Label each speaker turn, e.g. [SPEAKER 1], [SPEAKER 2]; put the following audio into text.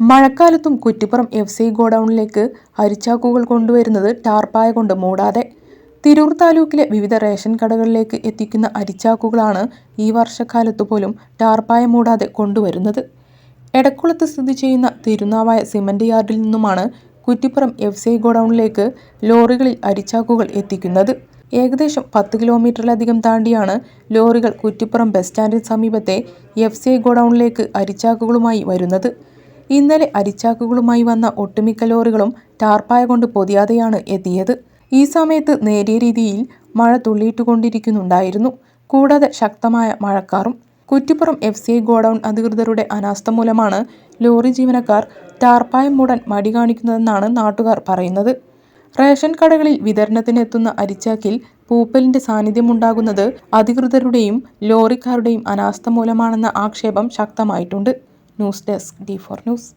[SPEAKER 1] മഴക്കാലത്തും Kuttippuram F C ഗോഡൌണിലേക്ക് അരിച്ചാക്കുകൾ കൊണ്ടുവരുന്നത് ടാർപ്പായ കൊണ്ട് മൂടാതെ. തിരൂർ താലൂക്കിലെ വിവിധ റേഷൻ കടകളിലേക്ക് എത്തിക്കുന്ന അരിച്ചാക്കുകളാണ് ഈ വർഷക്കാലത്തു പോലും ടാർപ്പായ മൂടാതെ കൊണ്ടുവരുന്നത്. എടക്കുളത്ത് സ്ഥിതി ചെയ്യുന്ന തിരുനാവായ സിമന്റ് യാർഡിൽ നിന്നുമാണ് കുറ്റിപ്പുറം എഫ് സി ഗോഡൌണിലേക്ക് ലോറികളിൽ അരിച്ചാക്കുകൾ എത്തിക്കുന്നത്. ഏകദേശം പത്ത് കിലോമീറ്ററിലധികം താണ്ടിയാണ് ലോറികൾ കുറ്റിപ്പുറം ബസ് സ്റ്റാൻഡിന് സമീപത്തെ എഫ് സി ഗോഡൌണിലേക്ക് അരിച്ചാക്കുകളുമായി വരുന്നത്. ഇന്നലെ അരിച്ചാക്കുകളുമായി വന്ന ഒട്ടുമിക്ക ലോറികളും ടാർപ്പായ കൊണ്ട് പൊതിയാതെയാണ് എത്തിയത്. ഈ സമയത്ത് നേരിയ രീതിയിൽ മഴ തുള്ളിയിട്ടുകൊണ്ടിരിക്കുന്നുണ്ടായിരുന്നു. കൂടാതെ ശക്തമായ മഴക്കാറും. Kuttippuram F C I godown അധികൃതരുടെ അനാസ്ഥ മൂലമാണ് ലോറി ജീവനക്കാർ ടാർപ്പായം മൂടാൻ മടി കാണിക്കുന്നതെന്നാണ് നാട്ടുകാർ പറയുന്നത്. റേഷൻ കടകളിൽ വിതരണത്തിനെത്തുന്ന അരിച്ചാക്കിൽ പൂപ്പലിന്റെ സാന്നിധ്യമുണ്ടാകുന്നത് അധികൃതരുടെയും ലോറിക്കാരുടെയും അനാസ്ഥ മൂലമാണെന്ന ആക്ഷേപം ശക്തമായിട്ടുണ്ട്. News desk D four news